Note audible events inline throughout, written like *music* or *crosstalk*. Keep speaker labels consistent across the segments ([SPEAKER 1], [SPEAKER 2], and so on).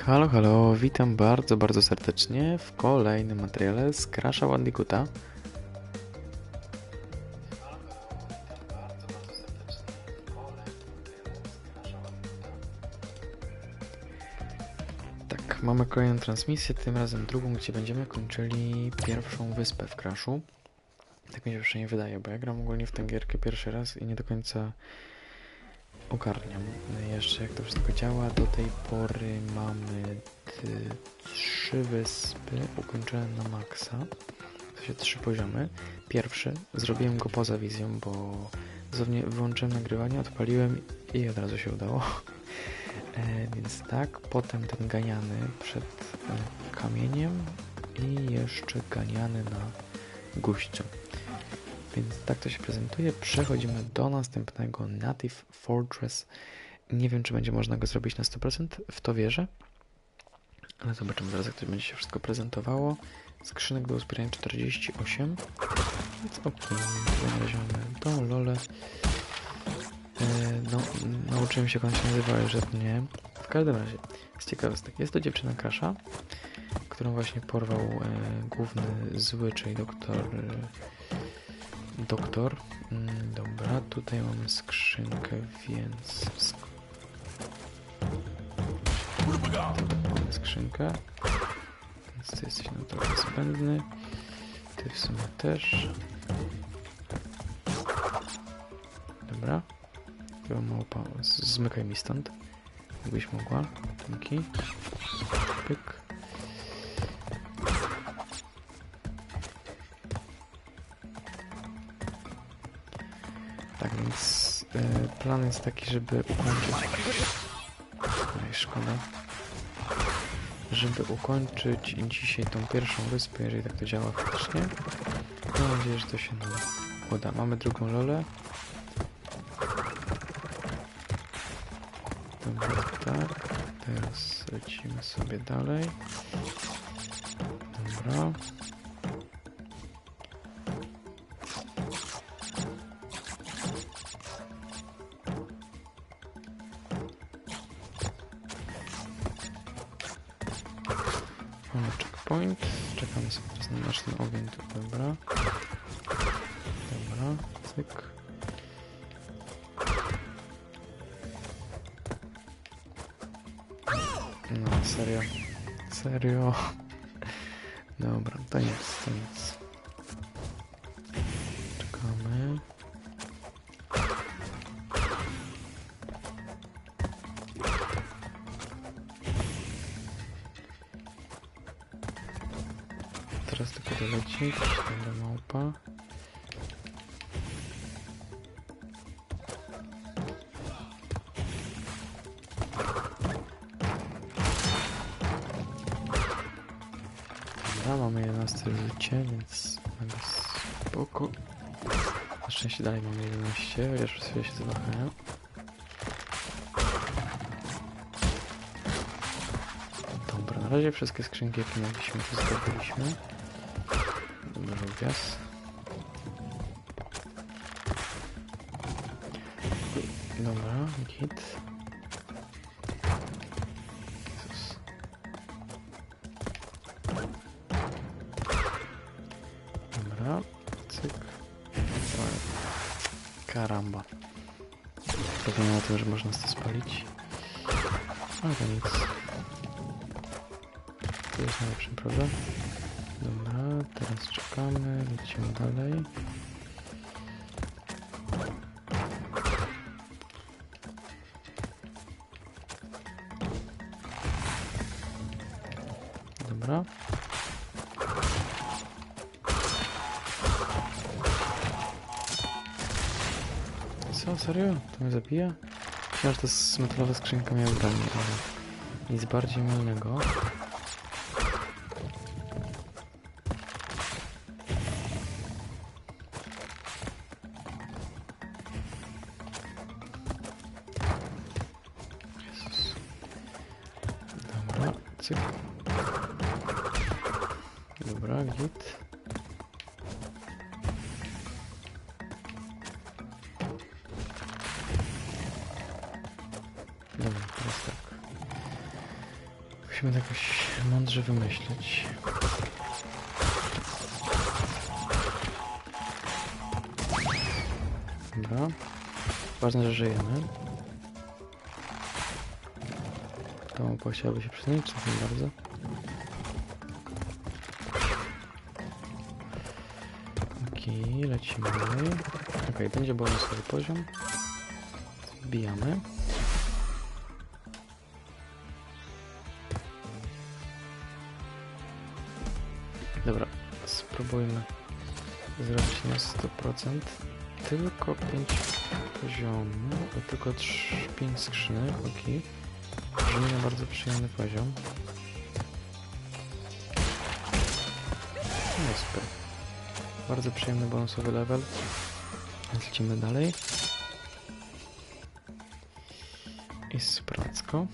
[SPEAKER 1] Halo, halo, witam bardzo, bardzo serdecznie w kolejnym materiale z Crasha Bandicoota. Tak, mamy kolejną transmisję, tym razem drugą, gdzie będziemy kończyli pierwszą wyspę w Crashu. Tak mi się przynajmniej wydaje, bo ja gram ogólnie w tę gierkę pierwszy raz i nie do końca ogarniam jeszcze jak to wszystko działa. Do tej pory mamy trzy wyspy ukończone na maksa. W sensie trzy poziomy. Pierwszy zrobiłem go poza wizją, bo dosłownie wyłączyłem nagrywanie, odpaliłem i od razu się udało. *laughs* E, więc tak, potem ten ganiany przed e, kamieniem i jeszcze ganiany na guźcu. Więc tak to się prezentuje. Przechodzimy do następnego Native Fortress. Nie wiem, czy będzie można go zrobić na 100%, w to wierzę. Ale zobaczymy zaraz, jak to będzie się wszystko prezentowało. Skrzynek do uzbierania 48. Więc ok, znalezione tą lolę. No, nauczyłem się, jak ona się nazywa, że nie. W każdym razie, z ciekawostek, jest to dziewczyna Krasza, którą właśnie porwał e, główny zły, czyli doktor... Doktor. Mm, dobra, tutaj mamy skrzynkę, więc... Mamy skrzynkę. Więc ty jesteś nam trochę zbędny. Ty w sumie też. Dobra. Chyba małpa. Zmykaj mi stąd. Jakbyś mogła. Dzięki. Pyk. Plan jest taki, żeby ukończyć. No i szkoda. Żeby ukończyć dzisiaj tą pierwszą wyspę, jeżeli tak to działa faktycznie. Mam nadzieję, że to się uda. Mamy drugą lolę. Dobra, tak. Teraz lecimy sobie dalej. Dobra. Teraz tylko dolecieć. Dobra, małpa. Dobra, mamy 11 życie, więc mamy spoko. Na szczęście dalej mamy 11, chociaż przez chwilę się zawahałem. Dobra, na razie wszystkie skrzynki jakie mieliśmy, to zdobyliśmy. Dobra, gaz. Dobra, git. Jezus. Dobra, cyk. Karamba. Zapomniałem o tym, że można to spalić. Ale nic. To jest najlepszy, prawda? Teraz czekamy, lecimy dalej. Dobra. Co, serio? To mnie zabija? Myślałem, że to metalowa skrzynka miała broni, ale nic bardziej mylnego. Cyk. Dobra, git. Dobra, teraz tak. Musimy to jakoś mądrze wymyślić. Dobra. Ważne, że żyjemy. To mapa chciałaby się przyznać, nie bardzo? Okej, lecimy dalej. Okej, będzie bonusowy poziom. Wbijamy. Dobra, spróbujmy zrobić na 100%. Tylko 5 poziomów, tylko 5 skrzynek, ok. Brzmi na bardzo przyjemny poziom. No super. Bardzo przyjemny bonusowy level. Lecimy dalej. I spracko.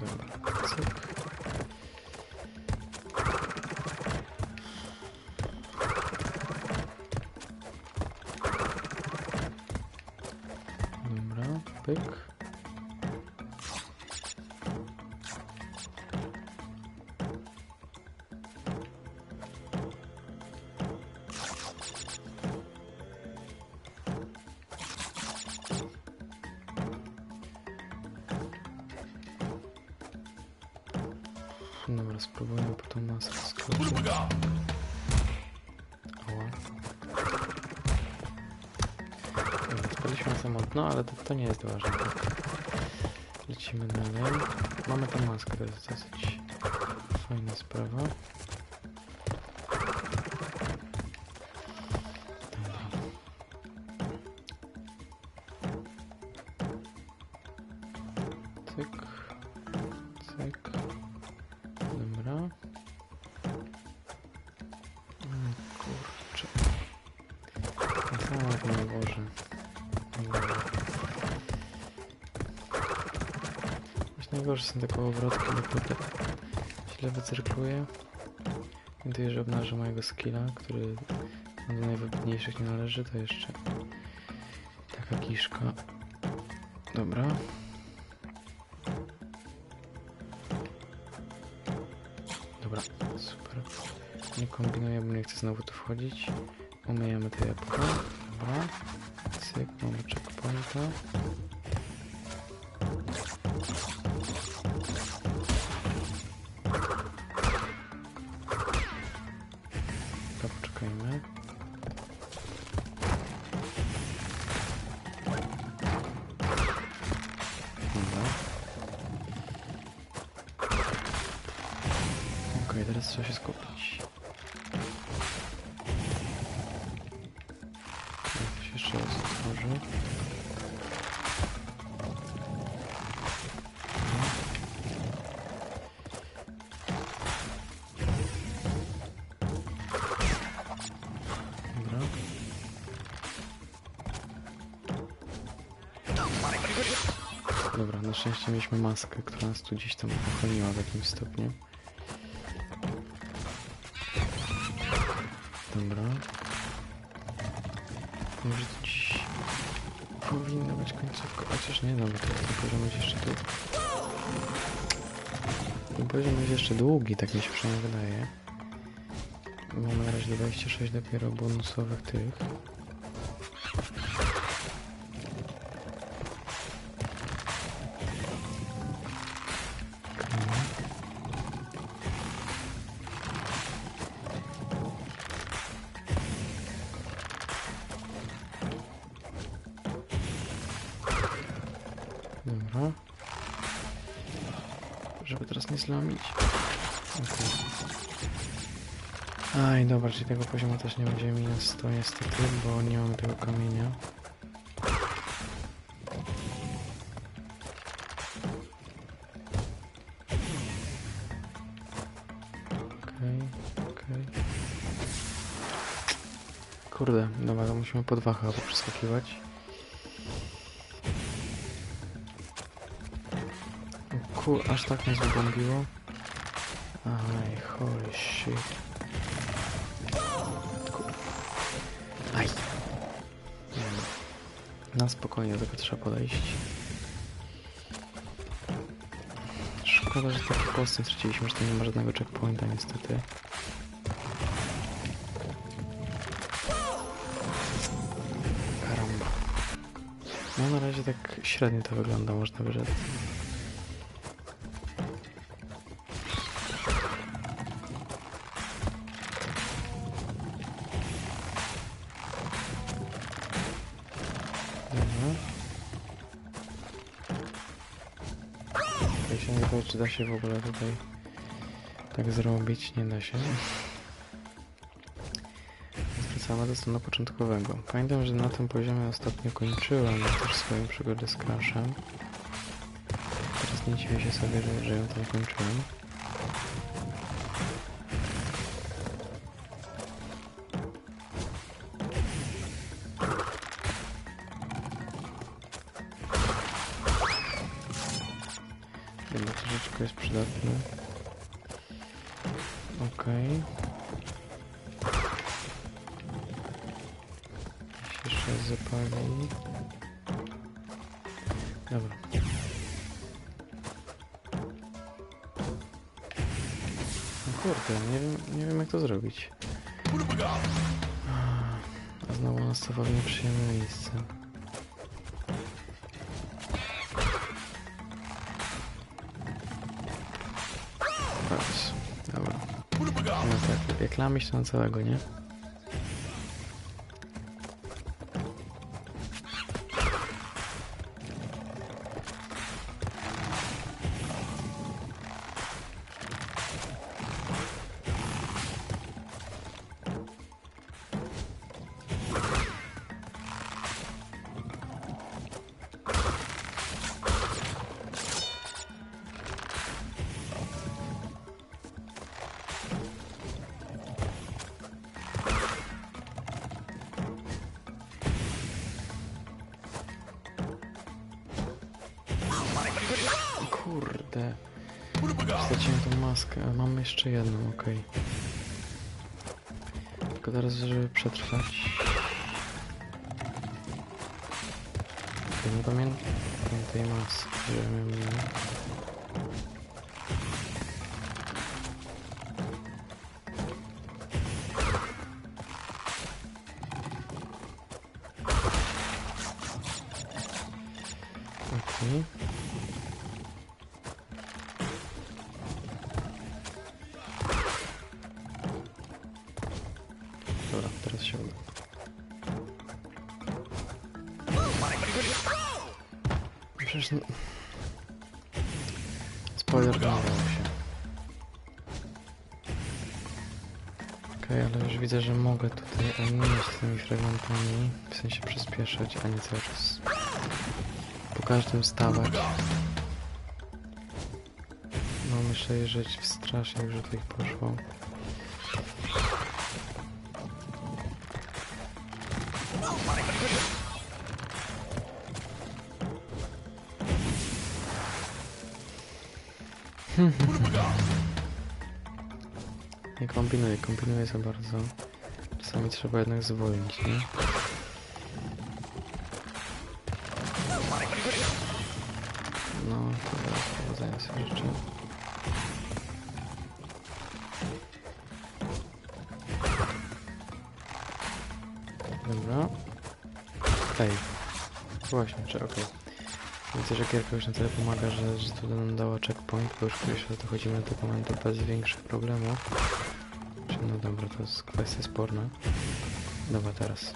[SPEAKER 1] Dobra, cyk. Dobra, pyk. Dobra, spróbujmy po tą maskę skoczyć. Ała. Spaliśmy samotno, ale to, to nie jest ważne. Tak. Lecimy dalej. Mamy tą maskę, to jest dosyć fajna sprawa. Tak, nie Boże. Właśnie najgorsze są te kołowrotki, bo kurde źle wycyrkluję. Pamiętuję, że obnażę mojego skilla, który do najwybitniejszych nie należy, to jeszcze taka kiszka. Dobra. Dobra, super. Nie kombinuję, bo nie chcę znowu tu wchodzić. Umyjemy te jabłko. Dobra. Cyk, mamy checkpointa. To poczekajmy. Dobra. Teraz trzeba się skupić. Na szczęście mieliśmy maskę, która nas tu gdzieś tam ochroniła w jakimś stopniu. Dobra. Może to dziś powinna być końcówka, chociaż nie, dobra, ten poziom jest jeszcze tu. Ten poziom jest jeszcze długi, tak mi się przynajmniej wydaje. Mamy na razie 26 dopiero bonusowych tych. Okay. Aj, dobra, czyli tego poziomu też nie będziemy minus 100 niestety, bo nie mamy tego kamienia. Kurde, dobra, to musimy po dwa chyba przeskakiwać. O Kur, aż tak mnie zbombiło. Aj, holy shit. Aj. Na spokojnie do tego trzeba podejść. Szkoda. szkoda, że taki postęp straciliśmy, że to nie ma żadnego checkpointa niestety. Karamba. No na razie tak średnio to wygląda, można by rzec. Da się w ogóle tutaj tak zrobić. Nie da się. Wracamy do stanu początkowego. Pamiętam, że na tym poziomie ostatnio kończyłem też swoją przygodę z Crashem. Teraz nie dziwię się sobie, że, że ją tam kończyłem. Troszeczkę jest przydatny. Okej. Się jeszcze zapali. Dobra. No kurde, nie wiem, nie wiem jak to zrobić. A znowu nas to w nieprzyjemne miejsce. Lamiś to na całego, nie? Jeszcze jedną, okej. Tylko teraz, żeby przetrwać... Nie pamiętam tej maski, że miałem widzę, że mogę tutaj ominąć tymi fragmentami, w sensie przyspieszać, a nie cały czas po każdym stawać. No myślę, że strasznie już tutaj poszło. *laughs* Nie kombinuję, kombinuję za bardzo. Czasami trzeba jednak zwolnić, nie? No, to teraz powodzenia sobie życzę. Dobra. Ej. Właśnie, czy okej. Widzę, że gierka już na tyle pomaga, że, że to nam dała checkpoint, bo już pierwszy dochodzimy do momentu bez większych problemów. No dobra, to jest kwestia sporna. Dobra, teraz.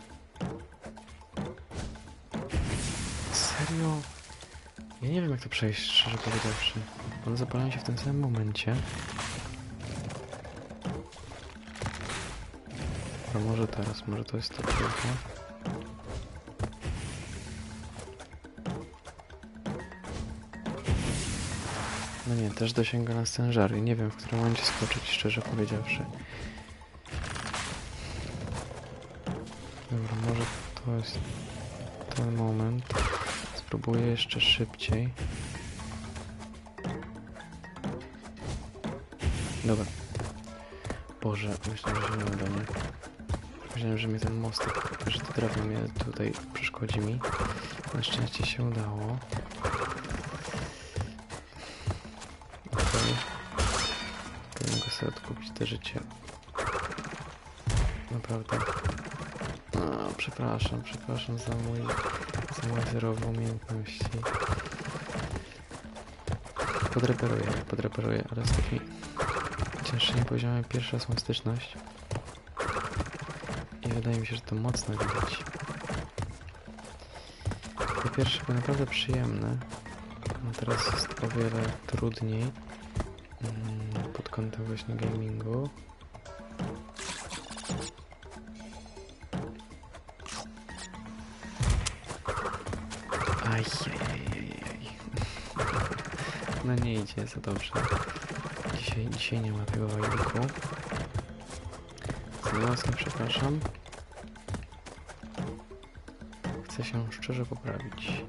[SPEAKER 1] Serio? Ja nie wiem jak to przejść, szczerze powiedziawszy. One zapalają się w tym samym momencie. A może teraz, może to jest to tylko. No nie, też dosięga nas ten żar i nie wiem w którym momencie skoczyć, szczerze powiedziawszy. To jest ten moment. Spróbuję jeszcze szybciej. Dobra. Boże, myślałem, że nie uda, nie? Myślałem, że mnie ten mostek, że to drewno mnie tutaj przeszkodzi mi. Na szczęście się udało. Mogę sobie odkupić te życie. Naprawdę. A, przepraszam, przepraszam za mój za moje zerowe umiejętności. Podreperuję, podreperuję, ale z takimi cięższymi poziomami pierwsza są styczność. I wydaje mi się, że to mocno widać. Po pierwsze było naprawdę przyjemne. No teraz jest o wiele trudniej mm, pod kątem właśnie gamingu. No nie idzie za dobrze. Dzisiaj, dzisiaj nie ma tego wajliku. Z łaski przepraszam. Chcę się szczerze poprawić.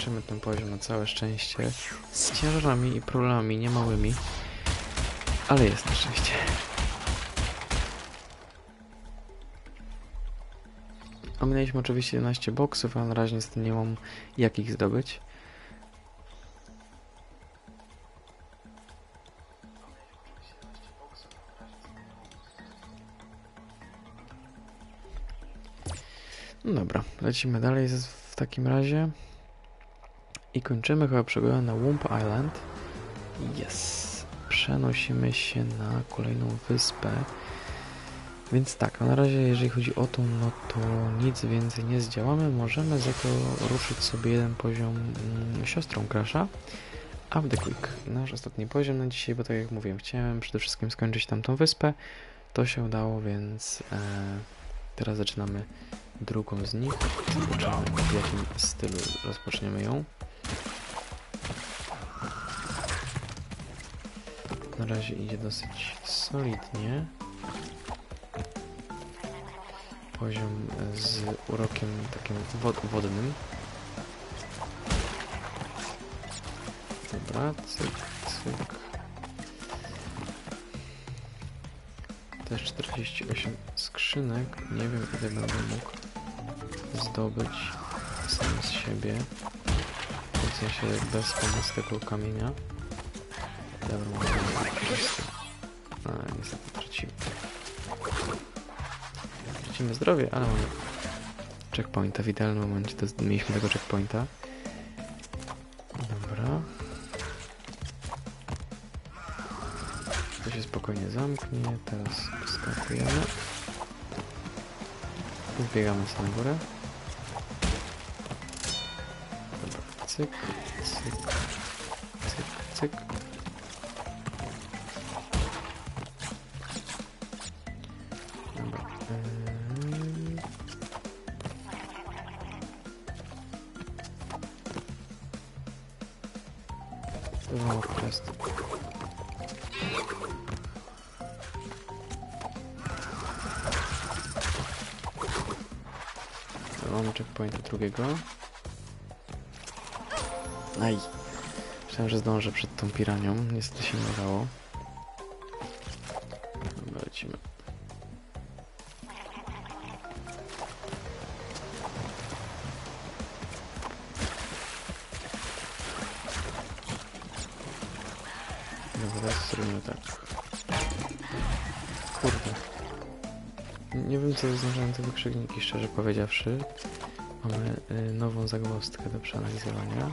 [SPEAKER 1] Kończymy ten poziom na całe szczęście. Z ciężarami i problemami niemałymi. Ale jest na szczęście. Ominęliśmy oczywiście 11 boksów, a na razie niestety nie mam jak ich zdobyć. No dobra, lecimy dalej w takim razie. I kończymy chyba przygodę na Wump Island. Yes. Przenosimy się na kolejną wyspę. Więc tak, na razie jeżeli chodzi o tą, no to nic więcej nie zdziałamy. Możemy za to ruszyć sobie jeden poziom mm, siostrą Crasha. Up the Quick. Nasz ostatni poziom na dzisiaj, bo tak jak mówiłem, chciałem przede wszystkim skończyć tamtą wyspę. To się udało, więc e, teraz zaczynamy drugą z nich. Zobaczymy w jakim stylu rozpoczniemy ją. Na razie idzie dosyć solidnie. Poziom z urokiem takim wod wodnym. Dobra, cyk, cyk. Też 48 skrzynek. Nie wiem ile będę mógł zdobyć sam z siebie. W sensie bez pomocy tego kamienia. Dobra, A, niestety tracimy. Tracimy zdrowie, ale mamy checkpointa. W idealnym momencie to mieliśmy tego checkpointa. Dobra. To się spokojnie zamknie. Teraz skakujemy. Zbiegamy sobie na górę. Dobra, cyk, cyk, Mamy checkpointa drugiego. Aj. Myślałem, że zdążę przed tą piranią. Niestety się nie udało. Co oznaczają te wykrzykniki, szczerze powiedziawszy. Mamy y, nową zagwozdkę do przeanalizowania.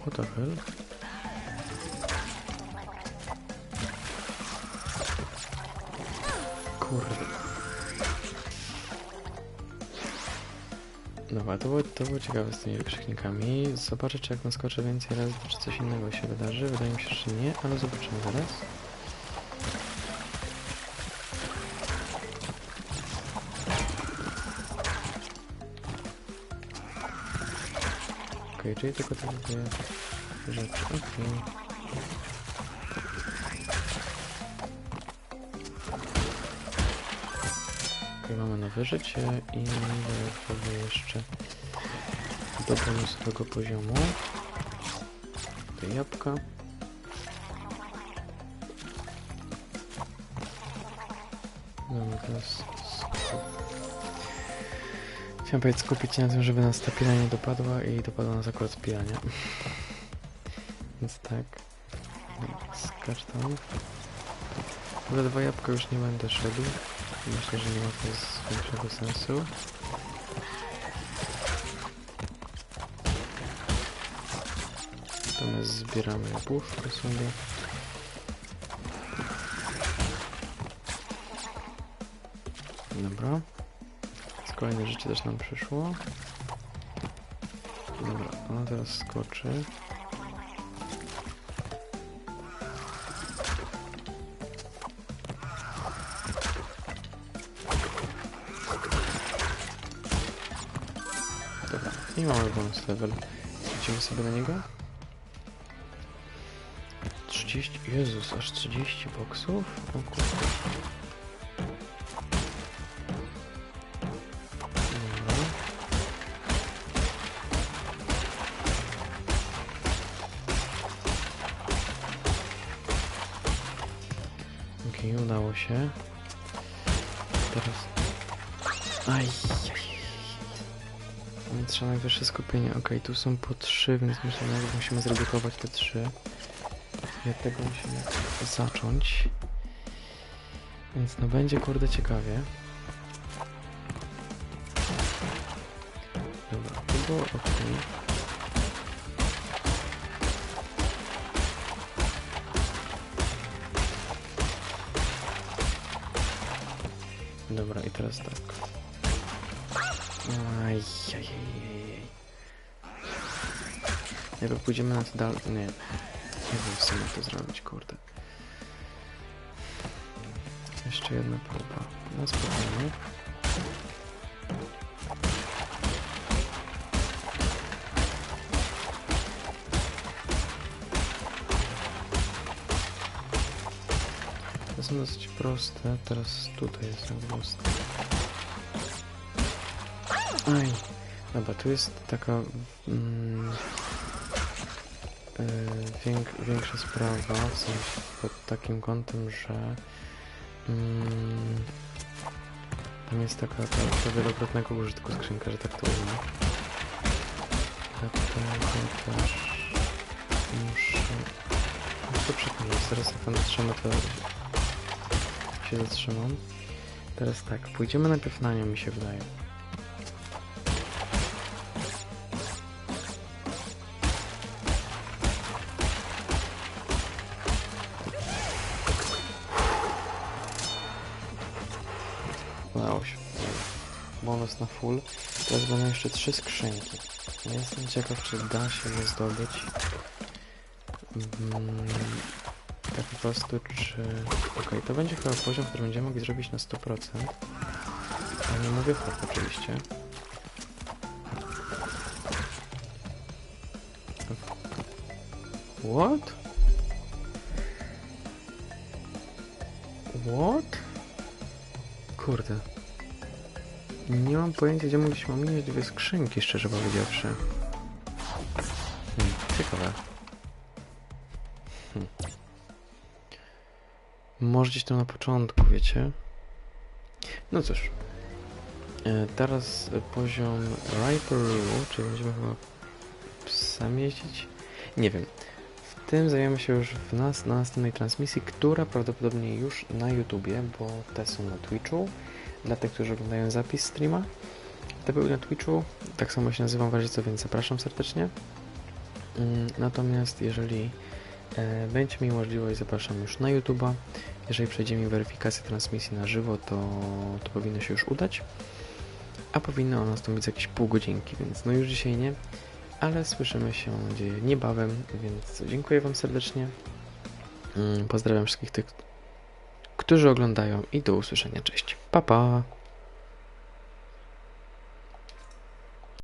[SPEAKER 1] What the hell? Kurde. Dobra, to było, to było ciekawe z tymi wykrzyknikami. Zobaczę, czy jak naskoczę więcej razy, czy coś innego się wydarzy. Wydaje mi się, że nie, ale zobaczymy zaraz. Okej, czyli tylko te dwie rzeczy. Okej. Mamy nowe życie i dodatkowo jeszcze do bonusowego poziomu. Te jabłka. Teraz. Chciałem powiedzieć skupić się na tym, żeby nas ta pila nie dopadła i dopadła nas akurat pila, nie? *laughs* Więc tak. Skacz tam. Ale dwa jabłka już nie będę szedł. Myślę, że nie ma to większego sensu. Natomiast zbieramy jabłuszko sobie. Dobra. Kolejne życie też nam przyszło. Dobra, ona teraz skoczy. I mamy bonus level. Idziemy sobie na niego. 30, Jezus, aż 30 boksów? O. Dobra. Okej, udało się. Trzeba najwyższe skupienie. Okej, tu są po trzy, więc myślę, że musimy zredukować te trzy. I tego musimy zacząć. Więc no będzie kurde ciekawie. Dobra, to było ok. Dobra, i teraz tak. Ajajajajaj. Najpierw pójdziemy na to dalej. Nie. Nie wiem w sumie to zrobić, kurde. Jeszcze jedna próba. Na spokojnie. To są dosyć proste. Teraz tutaj jest proste. Aj. Dobra, tu jest taka mm, e, więk, większa sprawa, w sensie pod takim kątem, że mm, tam jest taka ta, ta wielokrotnego użytku skrzynka, że tak to ujmę. Dlatego też muszę... Muszę to przekminić, zaraz jak tam zatrzymę, to się zatrzymam. Teraz tak, pójdziemy najpierw na nią, mi się wydaje. Bonus na full. Teraz będą jeszcze trzy skrzynki. Ja jestem ciekaw, czy da się je zdobyć. Mm, tak po prostu, czy... Okej, to będzie chyba poziom, który będziemy mogli zrobić na 100%. Ale nie mówię hop oczywiście. What? What? Kurde. Nie mam pojęcia, gdzie mogliśmy ominąć dwie skrzynki, szczerze powiedziawszy. Hmm, ciekawe. Hmm. Może gdzieś tam na początku, wiecie? No cóż. E, teraz poziom Riper Rule, czyli będziemy chyba psem jeździć? Nie wiem. W tym zajmiemy się już w nas na następnej transmisji, która prawdopodobnie już na YouTubie, bo te są na Twitchu. Dla tych, którzy oglądają zapis streama. Te były na Twitchu, tak samo się nazywam w więc zapraszam serdecznie. Mm, Natomiast jeżeli e, będzie mi możliwość, zapraszam już na YouTube'a. Jeżeli przejdzie mi weryfikację transmisji na żywo, to, to powinno się już udać. A powinno ona nastąpić jakieś pół godzinki, więc no już dzisiaj nie. Ale słyszymy się, mam nadzieję, niebawem, więc dziękuję Wam serdecznie. Mm, Pozdrawiam wszystkich tych, którzy oglądają i do usłyszenia. Cześć. Pa, pa.